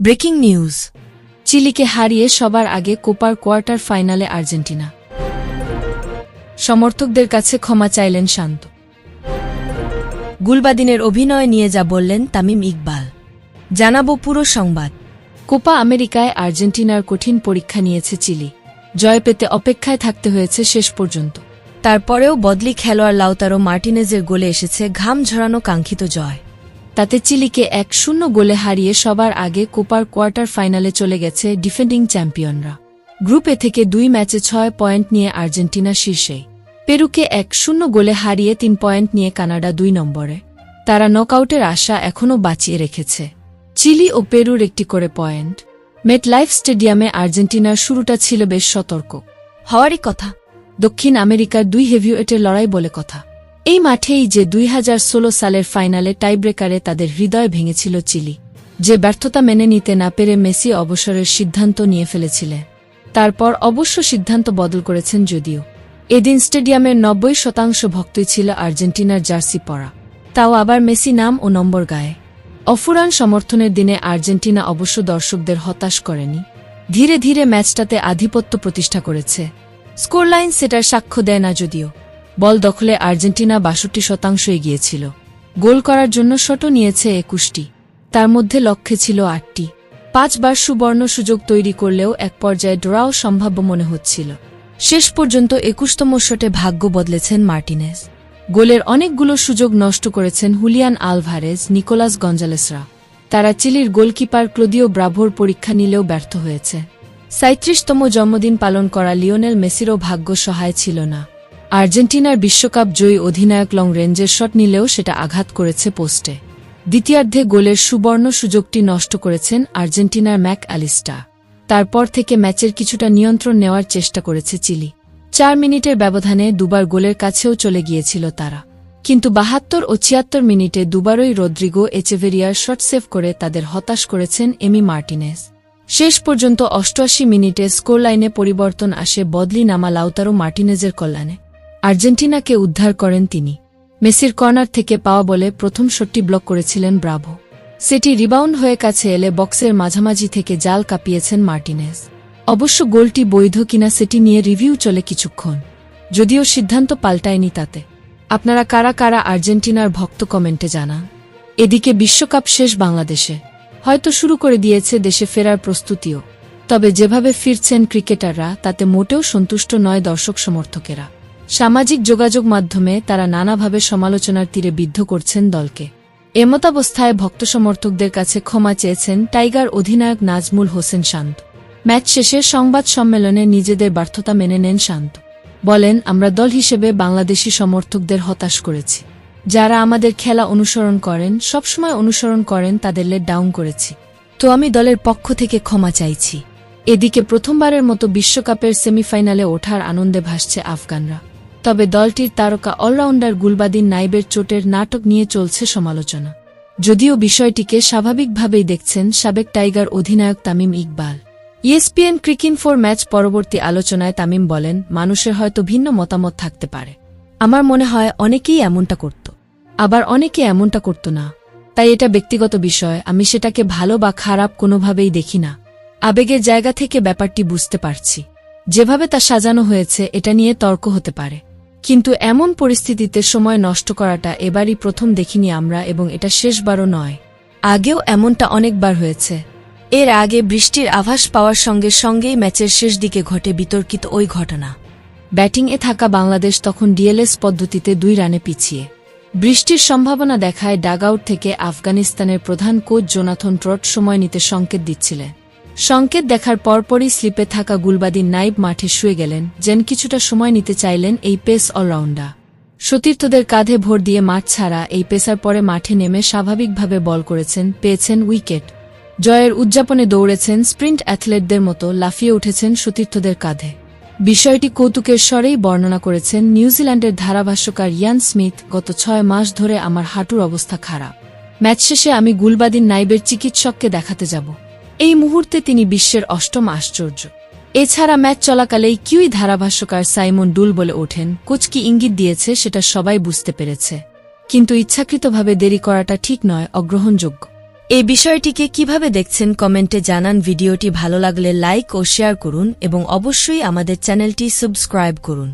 Breaking news. চিলিকে হারিয়ে সবার আগে কোপার কোয়ার্টার ফাইনালে আর্জেন্টিনা। সমর্থকদের কাছে ক্ষমা চাইলেন শান্ত। গুলবাদিনের অভিনয় নিয়ে যা বললেন তামিম ইকবাল। জানাব পুরো সংবাদ। কোপা আমেরিকায় আর্জেন্টিনার কঠিন পরীক্ষা নিয়েছে চিলি। জয় পেতে অপেক্ষায় থাকতে হয়েছে শেষ পর্যন্ত। তারপরেও বদলি খেলোয়াড় লাউতারো মার্টিনেজের গোলে এসেছে ঘাম ঝরানো কাঙ্ক্ষিত জয়। তাতে চিলিকে এক শূন্য গোলে হারিয়ে সবার আগে কোপার কোয়ার্টার ফাইনালে চলে গেছে ডিফেন্ডিং চ্যাম্পিয়নরা। গ্রুপে থেকে দুই ম্যাচে ছয় পয়েন্ট নিয়ে আর্জেন্টিনা শীর্ষে। পেরুকে এক শূন্য গোলে হারিয়ে তিন পয়েন্ট নিয়ে কানাডা দুই নম্বরে। তারা নকআউটের আশা এখনও বাঁচিয়ে রেখেছে। চিলি ও পেরুর একটি করে পয়েন্ট। মেট লাইফ স্টেডিয়ামে আর্জেন্টিনার শুরুটা ছিল বেশ সতর্ক। হওয়ারই কথা। দক্ষিণ আমেরিকার দুই হেভিওয়েটের লড়াই বলে কথা। এই মাঠেই যে দুই হাজার ষোলো সালের ফাইনালে টাইব্রেকারে তাদের হৃদয় ভেঙেছিল চিলি, যে ব্যর্থতা মেনে নিতে না পেরে মেসি অবসরের সিদ্ধান্ত নিয়ে ফেলেছিলেন। তারপর অবশ্য সিদ্ধান্ত বদল করেছেন যদিও। এদিন স্টেডিয়ামের নব্বই শতাংশ ভক্তই ছিল আর্জেন্টিনার জার্সি পরা। তাও আবার মেসি নাম ও নম্বর গায়ে। অফুরান সমর্থনের দিনে আর্জেন্টিনা অবশ্য দর্শকদের হতাশ করেনি। ধীরে ধীরে ম্যাচটাতে আধিপত্য প্রতিষ্ঠা করেছে। স্কোরলাইন সেটার সাক্ষ্য দেয় না যদিও। বল দখলে আর্জেন্টিনা বাষট্টি শতাংশ এগিয়েছিল। গোল করার জন্য শটও নিয়েছে একুশটি। তার মধ্যে লক্ষ্যে ছিল আটটি। পাঁচবার সুবর্ণ সুযোগ তৈরি করলেও এক পর্যায়ে ড্রাও সম্ভাব্য মনে হচ্ছিল। শেষ পর্যন্ত একুশতম শটে ভাগ্য বদলেছেন মার্টিনেজ। গোলের অনেকগুলো সুযোগ নষ্ট করেছেন হুলিয়ান আলভারেজ, নিকোলাস গঞ্জালেসরা। তারা চিলির গোলকিপার ক্লোদিও ব্রাভোর পরীক্ষা নিলেও ব্যর্থ হয়েছে। সাঁত্রিশতম জন্মদিন পালন করা লিওনেল মেসিরও ভাগ্য সহায় ছিল না। আর্জেন্টিনার বিশ্বকাপ জয়ী অধিনায়ক লং রেঞ্জের শট নিলেও সেটা আঘাত করেছে পোস্টে। দ্বিতীয়ার্ধে গোলের সুবর্ণ সুযোগটি নষ্ট করেছেন আর্জেন্টিনার ম্যাক অ্যালিস্টা। তারপর থেকে ম্যাচের কিছুটা নিয়ন্ত্রণ নেওয়ার চেষ্টা করেছে চিলি। চার মিনিটের ব্যবধানে দুবার গোলের কাছেও চলে গিয়েছিল তারা। কিন্তু বাহাত্তর ও ছিয়াত্তর মিনিটে দুবারই রদ্রিগো এচেভেরিয়ার শট সেভ করে তাদের হতাশ করেছেন এমি মার্টিনেস। শেষ পর্যন্ত অষ্টআশি মিনিটে স্কোরলাইনে পরিবর্তন আসে বদলি নামা লাউতারো মার্টিনেজের কল্যাণে। আর্জেন্টিনাকে উদ্ধার করেন তিনি। মেসির কর্নার থেকে পাওয়া বলে প্রথম শটটি ব্লক করেছিলেন ব্রাভো। সেটি রিবাউন্ড হয়ে কাছে এলে বক্সের মাঝামাঝি থেকে জাল কাঁপিয়েছেন মার্টিনেজ। অবশ্য গোলটি বৈধ কিনা সেটি নিয়ে রিভিউ চলে কিছুক্ষণ। যদিও সিদ্ধান্ত পাল্টায়নি তাতে। আপনারা কারা কারা আর্জেন্টিনার ভক্ত কমেন্টে জানান। এদিকে বিশ্বকাপ শেষ বাংলাদেশে। হয়তো শুরু করে দিয়েছে দেশে ফেরার প্রস্তুতিও। তবে যেভাবে ফিরছেন ক্রিকেটাররা, তাতে মোটেও সন্তুষ্ট নয় দর্শক সমর্থকেরা। সামাজিক যোগাযোগ মাধ্যমে তারা নানাভাবে সমালোচনার তীরে বিদ্ধ করছেন দলকে। এমতাবস্থায় ভক্ত সমর্থকদের কাছে ক্ষমা চেয়েছেন টাইগার অধিনায়ক নাজমুল হোসেন শান্ত। ম্যাচ শেষে সংবাদ সম্মেলনে নিজেদের ব্যর্থতা মেনে নেন শান্ত। বলেন, আমরা দল হিসেবে বাংলাদেশি সমর্থকদের হতাশ করেছি। যারা আমাদের খেলা অনুসরণ করেন, সবসময় অনুসরণ করেন, তাদের লেট ডাউন করেছি। তো আমি দলের পক্ষ থেকে ক্ষমা চাইছি। এদিকে প্রথমবারের মতো বিশ্বকাপের সেমিফাইনালে ওঠার আনন্দে ভাসছে আফগানরা। তবে দলটির তারকা অলরাউন্ডার গুলবাদিন নাইবের চোটের নাটক নিয়ে চলছে সমালোচনা। যদিও বিষয়টিকে স্বাভাবিকভাবেই দেখছেন সাবেক টাইগার অধিনায়ক Tamim Iqbal. ESPN Cricinfo match পরবর্তী আলোচনায় তামিম বলেন, মানুষের হয়তো ভিন্ন মতামত থাকতে পারে। আমার মনে হয় অনেকেই এমনটা করত। আবার অনেকে এমনটা করত না। তাই এটা ব্যক্তিগত বিষয়, আমি সেটাকে ভালো বা খারাপ কোনোভাবেই দেখি না। আবেগের জায়গা থেকে ব্যাপারটি বুঝতে পারছি। যেভাবে তা সাজানো হয়েছে, এটা নিয়ে তর্ক হতে পারে। কিন্তু এমন পরিস্থিতিতে সময় নষ্ট করাটা এবারই প্রথম দেখিনি আমরা এবং এটা শেষবারও নয়। আগেও এমনটা অনেকবার হয়েছে। এর আগে বৃষ্টির আভাস পাওয়ার সঙ্গে সঙ্গেই ম্যাচের শেষ দিকে ঘটে বিতর্কিত ওই ঘটনা। ব্যাটিংয়ে থাকা বাংলাদেশ তখন ডিএলএস পদ্ধতিতে দুই রানে পিছিয়ে। বৃষ্টির সম্ভাবনা দেখায় ডাগআউট থেকে আফগানিস্তানের প্রধান কোচ জোনাথন ট্রট সময় নিতে সংকেত দিচ্ছিলেন। সংকেত দেখার পরপরই স্লিপে থাকা গুলবাদিন নাইব মাঠে শুয়ে গেলেন, যেন কিছুটা সময় নিতে চাইলেন এই পেস অলরাউন্ডার। সতীর্থদের কাঁধে ভোর দিয়ে মাঠ ছাড়া এই পেসার পরে মাঠে নেমে স্বাভাবিকভাবে বল করেছেন, পেয়েছেন উইকেট। জয়ের উদযাপনে দৌড়েছেন স্প্রিন্ট অ্যাথলেটদের মতো লাফিয়ে উঠেছেন সতীর্থদের কাঁধে। বিষয়টি কৌতুকের স্বরেই বর্ণনা করেছেন নিউজিল্যান্ডের ধারাভাষ্যকার ইয়ান স্মিথ, গত ছয় মাস ধরে আমার হাঁটুর অবস্থা খারাপ। ম্যাচ শেষে আমি গুলবাদিন নাইবের চিকিৎসককে দেখাতে যাব। এই মুহূর্তে তিনি বিশ্বের অষ্টম আশ্চর্য। এছাড়া ম্যাচ চলাকালেই কিউই ধারাভাষ্যকার সাইমন ডুল বলে ওঠেন কোচ কি ইঙ্গিত দিয়েছে, সেটা সবাই বুঝতে পেরেছে। কিন্তু ইচ্ছাকৃতভাবে দেরি করাটা ঠিক নয়, অগ্রহণযোগ্য। এই বিষয়টিকে কীভাবে দেখছেন কমেন্টে জানান, ভিডিওটি ভালো লাগলে লাইক ও শেয়ার করুন এবং অবশ্যই আমাদের চ্যানেলটি সাবস্ক্রাইব করুন।